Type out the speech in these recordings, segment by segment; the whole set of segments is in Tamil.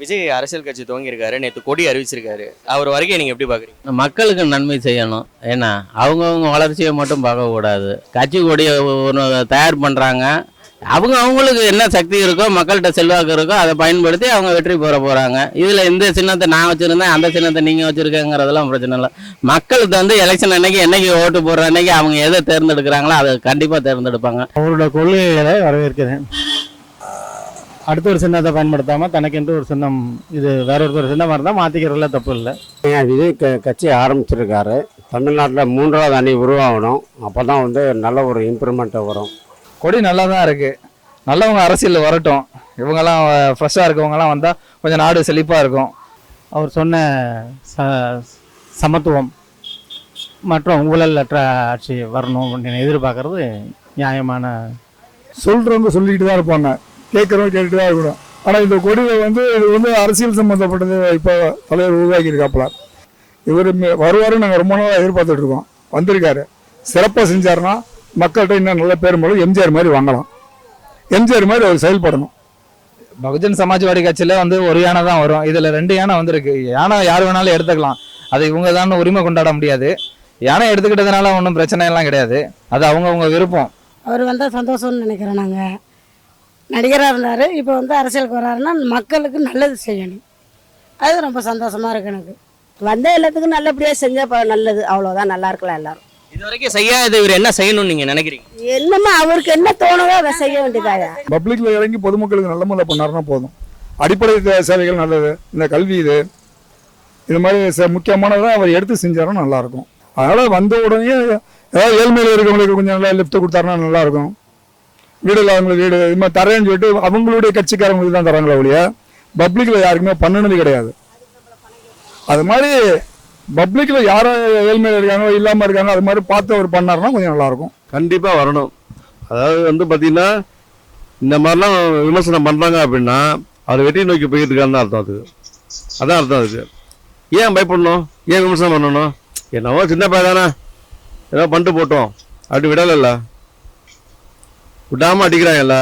விஜய் அரசியல் கட்சி துவங்கியிருக்காரு. நேற்று கொடி அறிவிச்சிருக்காரு. அவர் வருகை நீங்க எப்படி பாக்குறீங்க? மக்களுக்கு நன்மை செய்யணும். ஏன்னா அவங்கவுங்க வளர்ச்சியை மட்டும் பார்க்கக்கூடாது. கட்சி கொடியை ஒன்று தயார் பண்ணுறாங்க அவங்க அவங்களுக்கு என்ன சக்தி இருக்கோ மக்கள்கிட்ட செல்வாக்கு இருக்கோ அதை பயன்படுத்தி அவங்க வெற்றி பெற போகிறாங்க இதில் இந்த சின்னத்தை நான் வச்சுருந்தேன் அந்த சின்னத்தை நீங்கள் வச்சுருக்கேங்கிறதெல்லாம் பிரச்சனை இல்லை. மக்களுக்கு வந்து எலெக்ஷன் அன்னைக்கு என்னைக்கு ஓட்டு போடுற அன்னைக்கு அவங்க எதை தேர்ந்தெடுக்கிறாங்களோ அதை கண்டிப்பாக தேர்ந்தெடுப்பாங்க. அவரோட கொள்கைகளை வரவேற்கிறேன். அடுத்த ஒரு சின்னத்தை பயன்படுத்தாம தனக்கென்று ஒரு சின்னம் இது வேற ஒரு சின்னமாக இருந்தால் மாற்றிக்கிறதுல தப்பு இல்லை. விஜய் க கட்சி ஆரம்பிச்சிருக்காரு. தமிழ்நாட்டில் மூன்றாவது அணி உருவாகணும். அப்போ தான் வந்து நல்ல ஒரு இம்ப்ரூவ்மெண்ட் வரும். கொடி நல்லா தான் இருக்குது நல்லவங்க அரசியலில் வரட்டும். இவங்கெல்லாம் ஃப்ரெஷ்ஷாக இருக்கவங்கலாம் வந்தால் கொஞ்சம் நாடு செழிப்பாக இருக்கும். அவர் சொன்ன ச சமத்துவம் மற்றும் ஊழலற்ற ஆட்சி வரணும் அப்படின்னு எதிர்பார்க்கறது நியாயமான சொல்றவங்க சொல்லிட்டு தான் இருப்பாங்க. கேட்குறவங்க கேட்டுட்டு தான் இருக்கணும் ஆனால் இந்த கொடியை வந்து இது வந்து அரசியல் சம்மந்தப்பட்டது இப்போ தலைவர் உருவாக்கி இருக்காப்புல இவர் வருவாருன்னு நாங்கள் ரொம்ப நாளாக எதிர்பார்த்துட்டு இருக்கோம் வந்திருக்காரு. சிறப்பாக செஞ்சாருன்னா மக்கள்கிட்ட இன்னும் நல்ல பேர் மூலம் எம்ஜிஆர் மாதிரி வாங்கலாம். எம்ஜிஆர் மாதிரி அவர் செயல்படணும். பகுஜன் சமாஜ்வாடி கட்சியில் வந்து ஒரு யானை தான் வரும். இதில் ரெண்டு யானை வந்திருக்கு. யானை யார் வேணாலும் எடுத்துக்கலாம். அது இவங்க தான் உரிமை கொண்டாட முடியாது. யானை எடுத்துக்கிட்டதுனால ஒன்றும் பிரச்சனை எல்லாம் கிடையாது. அது அவங்கவுங்க விருப்பம். அவர் வந்தால் சந்தோஷம்னு நினைக்கிறேன் நாங்கள் நடிகராக இருந்தார். இப்போ வந்து அரசியலுக்கு வராருன்னா மக்களுக்கு நல்லது செய்யணும். அது ரொம்ப சந்தோஷமாக இருக்கு எனக்கு. வந்த எல்லாத்துக்கும் நல்லபடியாக செஞ்சால் நல்லது. அவ்வளோதான் நல்லா இருக்கலாம் எல்லாரும். இது வரைக்கும் செய்யாத இவர் என்ன செய்யணும்னு நீங்க நினைக்கிறீங்க? என்னமா அவருக்கு என்ன தோணுதோ அதை செய்ய வேண்டியதாயா? பப்ளிக்ல இறங்கி பொதுமக்களுக்கு நல்ல முறையில் பண்ணாருன்னா போதும். அடிப்படை சேவைகள் நல்லது. இந்த கல்வி இது. இது மாதிரி ச- முக்கியமானதை அவர் எடுத்து செஞ்சாருன்னா நல்லா இருக்கும். அதனால வந்த உடனே ஏதாவது ஏழ்மையில் இருக்கவங்களுக்கு கொஞ்சம் நல்லா லிஃப்ட் கொடுத்தாருன்னா நல்லா இருக்கும். வீடு இல்லாதவங்களுக்கு வீடு இது மாதிரி தரேன்னு சொல்லிட்டு அவங்களுடைய கட்சிக்காரங்களுக்கு தான் தராங்களே ஒழிய பப்ளிக்கில் யாருக்குமே பண்ணுனது கிடையாது. அது மாதிரி பப்ளிக்கில் யாரும் ஏழ்மையில் இருக்காங்க இல்லாமல் இருக்காங்க அது மாதிரி பார்த்து அவர் பண்ணாருன்னா கொஞ்சம் நல்லாயிருக்கும். கண்டிப்பாக வரணும். அதாவது வந்து பார்த்தீங்கன்னா இந்த மாதிரிலாம் விமர்சனம் பண்ணுறாங்க அப்படின்னா அவர் வெற்றி நோக்கி போயிட்டு இருக்காருன்னு அர்த்தம் அதுக்கு அதான் அர்த்தம் அதுக்கு. ஏன் பயப்படணும்? ஏன் விமர்சனம் பண்ணணும்? என்னவோ சின்ன பையன் தானே ஏதோ பண்ணிட்டு போட்டோம். அப்படி விடலைல்ல. விடாமல் அடிக்கிறாங்கல்ல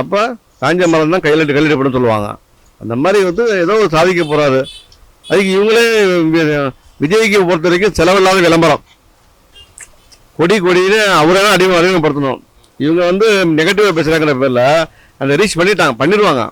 அப்போ காஞ்ச மரம் தான் கையில் கையிலிடப்படும் சொல்லுவாங்க. அந்த மாதிரி வந்து ஏதோ ஒரு சாதிக்க போகிறாரு அதுக்கு இவங்களே விஜய்க்கு பொறுத்த வரைக்கும் செலவில்லாத விளம்பரம். கொடி கொடின்னு அவரை தான் அடிமை அறிமுகப்படுத்தணும். இவங்க வந்து நெகட்டிவாக பேசுகிறாங்கிற பேரில் அந்த ரீச் பண்ணிட்டாங்க பண்ணிடுவாங்க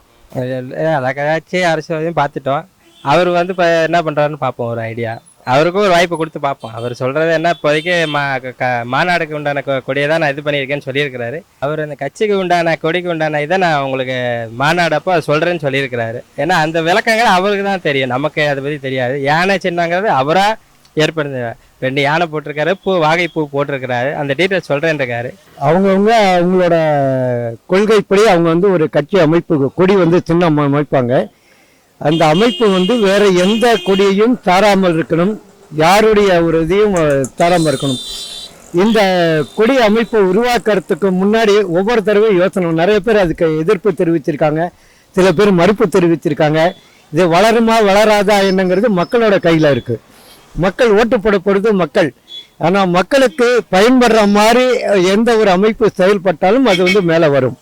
கட்சி அரசியலையும் பார்த்துட்டோம். அவர் வந்து இப்போ என்ன பண்ணுறாருன்னு பார்ப்போம் ஒரு ஐடியா அவருக்கும் ஒரு வாய்ப்பு கொடுத்து பார்ப்போம். அவர் சொல்கிறது என்ன? இப்போதைக்கு மா க- மாநாடுக்கு உண்டான கொ- கொடியை தான் நான் இது பண்ணியிருக்கேன்னு சொல்லியிருக்கிறாரு. அவர் அந்த கட்சிக்கு உண்டான கொடிக்கு உண்டான இதை நான் உங்களுக்கு மாநாடப்போ அதை சொல்கிறேன்னு சொல்லியிருக்கிறாரு. ஏன்னா அந்த விளக்கங்கள் அவருக்கு தான் தெரியும். நமக்கு அதை பற்றி தெரியாது. யானை சின்னங்கிறது அவராக ஏற்படுத்த ரெண்டு யானை போட்டிருக்காரு பூ வாகை பூ போட்டிருக்கிறாரு. அந்த டீட்டெயில் சொல்கிறேன்ருக்காரு அவங்கவுங்க அவங்களோட கொள்கைப்படி அவங்க வந்து ஒரு கட்சி அமைப்பு கொடி வந்து சின்னம் அமைப்பாங்க. அந்த அமைப்பு வந்து வேற எந்த கொடியையும் தாராமல் இருக்கணும். யாருடைய ஒரு இதையும் அஹ், தாராமல் இருக்கணும். இந்த கொடி அமைப்பை உருவாக்குறதுக்கு முன்னாடி ஒவ்வொரு தடவையும் யோசனை. நிறைய பேர் அதுக்கு எதிர்ப்பு தெரிவிச்சிருக்காங்க. சில பேர் மறுப்பு தெரிவிச்சிருக்காங்க. இது வளருமா வளராதா என்னங்கிறது மக்களோட கையில் இருக்கு. மக்கள் ஓட்டு போட மக்கள். ஆனால் மக்களுக்கு பயன்படுற மாதிரி எந்த ஒரு அமைப்பு செயல்பட்டாலும் அது வந்து மேலே வரும்.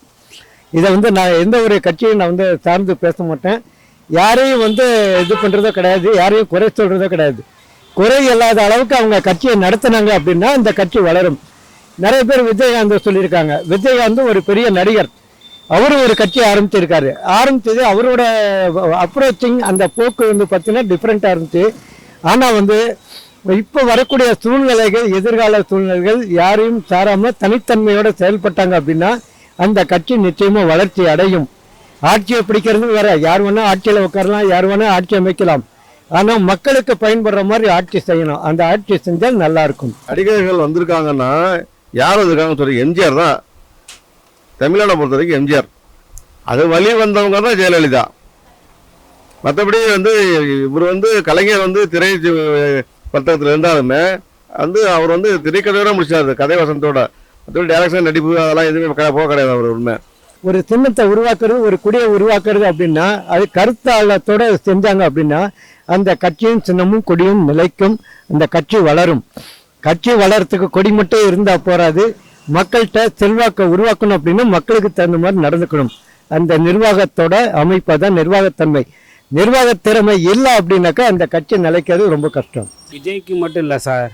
இதை வந்து நான் எந்த ஒரு கட்சியும் நான் வந்து சார்ந்து பேச மாட்டேன். யாரையும் வந்து இது பண்ணுறதோ கிடையாது யாரையும் குறை சொல்கிறதோ கிடையாது. குறை இல்லாத அளவுக்கு அவங்க கட்சியை நடத்துனாங்க அப்படின்னா இந்த கட்சி வளரும். நிறைய பேர் விஜயகாந்த் சொல்லியிருக்காங்க. விஜயகாந்த் ஒரு பெரிய நடிகர். அவரும் ஒரு கட்சி ஆரம்பிச்சிருக்காரு. ஆரம்பித்தது அவரோட அப்ரோச்சிங் அந்த போக்கு வந்து பார்த்தீங்கன்னா டிஃப்ரெண்ட்டாக இருந்துச்சு. ஆனால் வந்து இப்போ வரக்கூடிய சூழ்நிலைகள் எதிர்கால சூழ்நிலைகள் யாரையும் சாராமல் தனித்தன்மையோடு செயல்பட்டாங்க அப்படின்னா அந்த கட்சி நிச்சயமாக வளர்ச்சி அடையும். ஆட்சியை பிடிக்கிறது வேற. யார் வேணா ஆட்சியில் உட்காரலாம் யார் வேணா ஆட்சி அமைக்கலாம். ஆனால் மக்களுக்கு பயன்படுற மாதிரி ஆட்சி செய்யணும். அந்த ஆட்சி செஞ்சால் நல்லா இருக்கும். நடிகர்கள் வந்திருக்காங்கன்னா யார் வந்திருக்காங்கன்னு சொல்லி எம்ஜிஆர் தான். தமிழ்நாடை பொறுத்த வரைக்கும் எம்ஜிஆர். அது வழி வந்தவங்க தான் ஜெயலலிதா. மற்றபடி வந்து இவர் வந்து கலைஞர் வந்து திரை வர்த்தகத்தில் இருந்தாலுமே வந்து அவர் வந்து திரைக்கதையோட முடிச்சார் கதை வசனத்தோட. மற்றபடி டேரக்ஷன் நடிப்பு அதெல்லாம் எதுவுமே போக கிடையாது அவர் உண்மை ஒரு சின்னத்தை உருவாக்குறது ஒரு குடியை உருவாக்குறது அப்படின்னா அது கருத்தாளத்தோட செஞ்சாங்க அப்படின்னா அந்த கட்சியும் சின்னமும் கொடியும் நிலைக்கும் அந்த கட்சி வளரும். கட்சி வளர்றதுக்கு கொடி மட்டும் இருந்தால் போராது. மக்கள்கிட்ட செல்வாக்கை உருவாக்கணும் அப்படின்னா மக்களுக்கு தகுந்த மாதிரி நடந்துக்கணும். அந்த நிர்வாகத்தோட அமைப்பை தான் நிர்வாகத்தன்மை. நிர்வாக திறமை இல்லை அப்படின்னாக்கா அந்த கட்சி நிலைக்கிறது ரொம்ப கஷ்டம். விஜய்க்கு மட்டும் இல்லை சார்.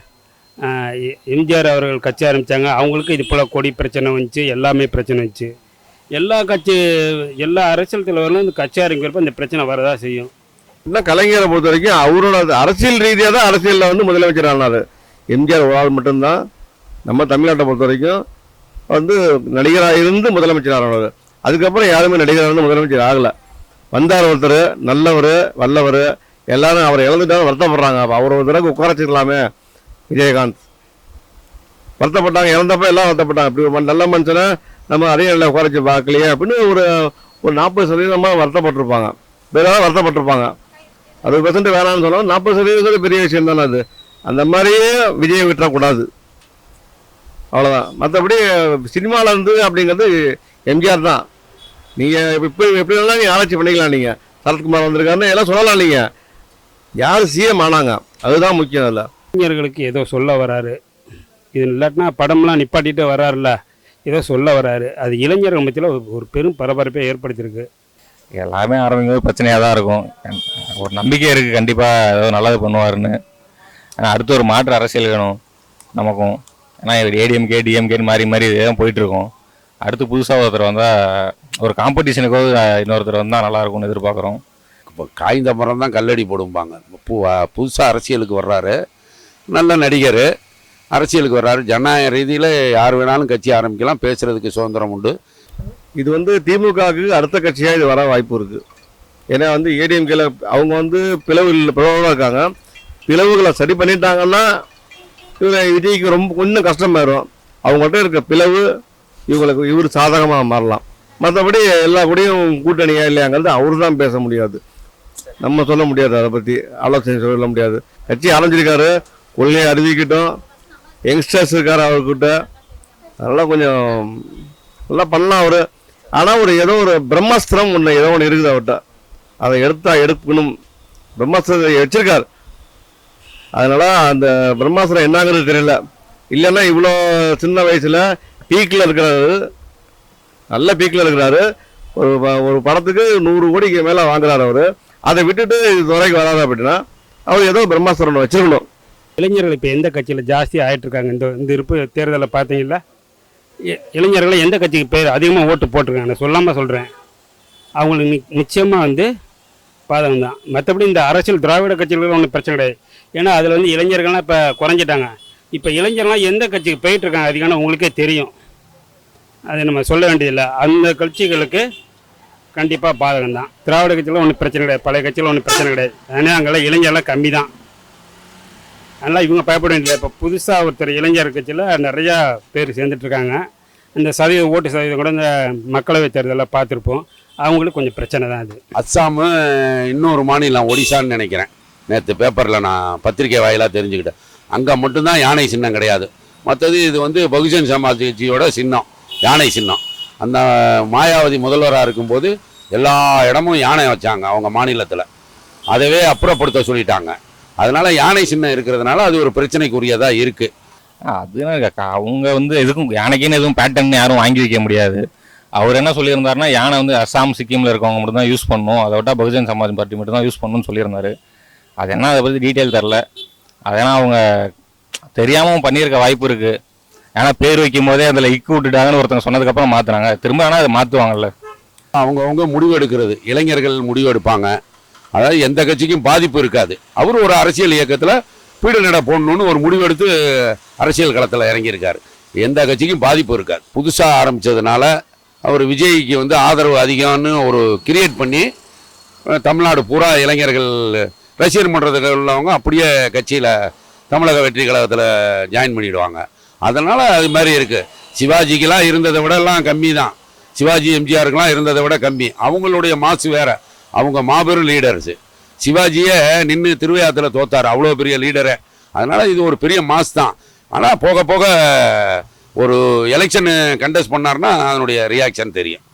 எ- எம்ஜிஆர் அவர்கள் கட்சி ஆரம்பித்தாங்க அவங்களுக்கும் இது போல் கொடி பிரச்சனை வந்துச்சு எல்லாமே பிரச்சனை வந்துச்சு. எல்லா கட்சி எல்லா அரசியல் தலைவர்களும் இந்த கட்சி ஆரம்பிக்கிறப்ப இந்த பிரச்சனை வரதா செய்யும். இன்னும் கலைஞரை பொறுத்த வரைக்கும் அவரோட அரசியல் ரீதியாக தான் அரசியலில் வந்து முதலமைச்சர் ஆனார். எம்ஜிஆர் ஒரு ஆள் மட்டும்தான். நம்ம தமிழ்நாட்டை பொறுத்த வரைக்கும் வந்து நடிகராக இருந்து முதலமைச்சர் ஆனவர். அதுக்கப்புறம் யாருமே நடிகராக இருந்து முதலமைச்சர் ஆகலை. வந்தார் ஒருத்தர் நல்லவர் வல்லவர் எல்லாரும் அவரை இழந்துட்டாலும் வருத்தப்படுறாங்க. அப்போ அவர் ஒரு தடவை உட்கார வச்சிருக்கலாமே விஜயகாந்த். வருத்தப்பட்டாங்க இறந்தப்ப எல்லாம் வருத்தப்பட்டாங்க. இப்படி ஒரு நல்ல மனுஷனை நம்ம அதே நல்லா குறைச்சி பார்க்கலையே அப்படின்னு ஒரு ஒரு நாற்பது சதவீதமாக வருத்தப்பட்டிருப்பாங்க. வேற வருத்தப்பட்டிருப்பாங்க. அறுபது பெர்சன்ட் வேணாம்னு சொன்னால் நாற்பது சதவீதம் பெரிய விஷயம் தானே அது. அந்த மாதிரியே விஜயை விட்டுறக்கூடாது. அவ்வளோதான் மற்றபடி சினிமாவில் இருந்து அப்படிங்கிறது எம்ஜிஆர் தான். நீங்கள் இப்போ எப்படி வேணாலும் நீங்கள் ஆராய்ச்சி பண்ணிக்கலாம் நீங்கள் சரத்குமார் வந்திருக்காருன்னு எல்லாம் சொல்லலாம் நீங்கள் யார் சிஎம் ஆனாங்க? அதுதான் முக்கியம் இல்லை இளைஞர்களுக்கு ஏதோ சொல்ல வராரு. இது இல்லாட்டினா படம்லாம் நிப்பாட்டிட்டு வராருல்ல. ஏதோ சொல்ல வராரு. அது இளைஞர்கள் மத்தியில் ஒரு- பெரும் பரபரப்பை ஏற்படுத்தியிருக்கு. எல்லாமே ஆரம்பிக்கும்போது பிரச்சனையாக தான் இருக்கும். ஒரு நம்பிக்கை இருக்குது கண்டிப்பாக ஏதோ நல்லது பண்ணுவாருன்னு. ஆனால் அடுத்து ஒரு மாற்று அரசியல் வேணும் நமக்கும். ஏன்னா இவர் ஏடிஎம்கே டிஎம்கேன்னு மாறி மாறி இதே தான் போயிட்டுருக்கோம். அடுத்து புதுசாக ஒருத்தர் வந்தால் ஒரு காம்படிஷனுக்கோ இன்னொருத்தர் வந்தால் நல்லா இருக்கும்னு எதிர்பார்க்குறோம். இப்போ காய்ந்த மரம் தான் கல்லடி போடும்பாங்க. பூ புதுசாக அரசியலுக்கு வர்றாரு. நல்ல நடிகர். அரசியலுக்கு வர்றாரு. ஜனநாயக ரீதியில் யார் வேணாலும் கட்சி ஆரம்பிக்கலாம் பேசுகிறதுக்கு சுதந்திரம் உண்டு. இது வந்து திமுகவுக்கு அடுத்த கட்சியாக இது வர வாய்ப்பு இருக்குது ஏன்னா வந்து ஏடிஎம்கேல அவங்க வந்து பிளவில் பிளவாக இருக்காங்க. பிளவுகளை சரி பண்ணிட்டாங்கன்னா இவங்க விஜய்க்கு ரொம்ப கொஞ்சம் கஷ்டமாயிரும். அவங்கள்ட்ட இருக்க பிளவு இவங்களுக்கு இவர் சாதகமாக மாறலாம். மற்றபடி எல்லா கூடயும் கூட்டணியா இல்லையாங்கிறது அவர் தான் பேச முடியாது. நம்ம சொல்ல முடியாது அதை பற்றி ஆலோசனை சொல்ல முடியாது. கட்சி ஆரம்பிச்சிருக்காரு. கொள்கையை அறிவிக்கிட்டோம். யங்ஸ்டர்ஸ் இருக்கார் அவர்கிட்ட. அதெல்லாம் கொஞ்சம் நல்லா பண்ணலாம் அவர். ஆனால் ஒரு ஏதோ ஒரு பிரம்மாஸ்திரம் ஒன்று ஏதோ ஒன்று இருக்குது அவர்கிட்ட. அதை எடுத்தா எடுக்கணும். பிரம்மாஸ்திரத்தை வச்சிருக்கார். அதனால் அந்த பிரம்மாஸ்திரம் என்னங்கிறது தெரியல. இல்லைன்னா இவ்வளோ சின்ன வயசில் பீக்கில் இருக்கிறாரு. நல்ல பீக்கில் இருக்கிறாரு. ஒரு ப- ஒரு படத்துக்கு நூறு கோடிக்கு மேலே வாங்குறாரு அவர். அதை விட்டுட்டு இது துறைக்கு வராது அப்படின்னா அவர் ஏதோ பிரம்மாஸ்திரம் ஒன்று வச்சிருக்கணும். இளைஞர்கள் இப்போ எந்த கட்சியில் ஜாஸ்தி ஆகிட்டுருக்காங்க இந்த இந்த இருப்பு தேர்தலில் பார்த்தீங்களா இ- இளைஞர்கள் எந்த கட்சிக்கு பேர் அதிகமாக ஓட்டு போட்டிருக்காங்க? நான் சொல்லாமல் சொல்கிறேன் அவங்களுக்கு நி- நிச்சயமாக வந்து பாதகம் தான். மற்றபடி இந்த அரசியல் திராவிட கட்சிகளுக்கு ஒன்றும் பிரச்சனை கிடையாது. ஏன்னா அதில் வந்து இளைஞர்கள்லாம் இப்போ குறைஞ்சிட்டாங்க. இப்போ இளைஞர்லாம் எந்த கட்சிக்கு போயிட்டுருக்காங்க அதிகமான உங்களுக்கே தெரியும். அது நம்ம சொல்ல வேண்டியதில்லை. அந்த கட்சிகளுக்கு கண்டிப்பாக பாதகம் தான். திராவிட கட்சியில் ஒன்றும் பிரச்சனை கிடையாது. பழைய கட்சியில் ஒன்றும் பிரச்சனை கிடையாது. ஏன்னா அங்கெல்லாம் இளைஞர்லாம் கம்மி தான் அதனால் இவங்க பயப்பட வேண்டியது இப்போ புதுசாக ஒருத்தர் இளைஞர் கட்சியில் நிறையா பேர் சேர்ந்துட்ருக்காங்க இந்த சதவீத ஓட்டு சதவீதம் கூட இந்த மக்களவை தேர்தலில் பார்த்துருப்போம். அவங்களுக்கு கொஞ்சம் பிரச்சனை தான் அது. அஸ்ஸாமு இன்னொரு மாநிலம் ஒடிசான்னு நினைக்கிறேன். நேற்று பேப்பரில் நான் பத்திரிக்கை வாயிலாக தெரிஞ்சுக்கிட்டேன். அங்கே மட்டும்தான் யானை சின்னம் கிடையாது. மற்றது இது வந்து பகுஜன் சமாஜ் கட்சியோட சின்னம் யானை சின்னம். அந்த மாயாவதி முதல்வராக இருக்கும்போது எல்லா இடமும் யானை வச்சாங்க அவங்க மாநிலத்தில். அதவே அப்புறப்படுத்த சொல்லிட்டாங்க. அதனால யானை சின்னம் இருக்கிறதுனால அது ஒரு பிரச்சனைக்குரியதாக இருக்குது அதுனா க- அவங்க வந்து எதுக்கும் யானைக்குன்னு எதுவும் பேட்டர்ன் யாரும் வாங்கி வைக்க முடியாது. அவர் என்ன சொல்லியிருந்தாருன்னா யானை வந்து அஸ்ஸாம் சிக்கிமில் இருக்கவங்க மட்டும் தான் யூஸ் பண்ணணும் அதை விட்டா பகுஜன் சமாஜ் பார்ட்டி மட்டும் தான் யூஸ் பண்ணணும்னு சொல்லியிருந்தாரு. அது என்ன அதை பற்றி டீட்டெயில் தெரில. அதெல்லாம் அவங்க தெரியாமல் பண்ணியிருக்க வாய்ப்பு இருக்குது ஏன்னா பேர் வைக்கும் போதே அதில் இக்கு விட்டுட்டாங்கன்னு ஒருத்தங்க சொன்னதுக்கப்புறம் மாற்றுறாங்க திரும்ப ஆனால் அதை மாற்றுவாங்கல்ல அவங்கவுங்க முடிவு எடுக்கிறது. இளைஞர்கள் முடிவு எடுப்பாங்க. அதாவது எந்த கட்சிக்கும் பாதிப்பு இருக்காது. அவர் ஒரு அரசியல் இயக்கத்தில் பீடல் நட போடணும்னு ஒரு முடிவெடுத்து அரசியல் களத்தில் இறங்கியிருக்காரு. எந்த கட்சிக்கும் பாதிப்பு இருக்காது. புதுசாக ஆரம்பித்ததுனால அவர் விஜய்க்கு வந்து ஆதரவு அதிகம்னு ஒரு கிரியேட் பண்ணி தமிழ்நாடு பூரா இளைஞர்கள் ரசிகர் மன்றத்தில் உள்ளவங்க அப்படியே கட்சியில் தமிழக வெற்றி கழகத்தில் ஜாயின் பண்ணிவிடுவாங்க அதனால் அது மாதிரி இருக்குது சிவாஜிக்கெலாம் இருந்ததை விடலாம் கம்மி தான் சிவாஜி எம்ஜிஆருக்கெலாம் இருந்ததை விட கம்மி. அவங்களுடைய மாசு வேறு. அவங்க மாபெரும் லீடர்ஸு சிவாஜியே நின்று திருவையாத்தில் தோத்தார். அவ்வளோ பெரிய லீடரு அதனால் இது ஒரு பெரிய மாஸ் தான். ஆனால் போக போக ஒரு எலெக்ஷனு கண்டஸ்ட் பண்ணாருன்னா அதனுடைய ரியாக்ஷன் தெரியும்.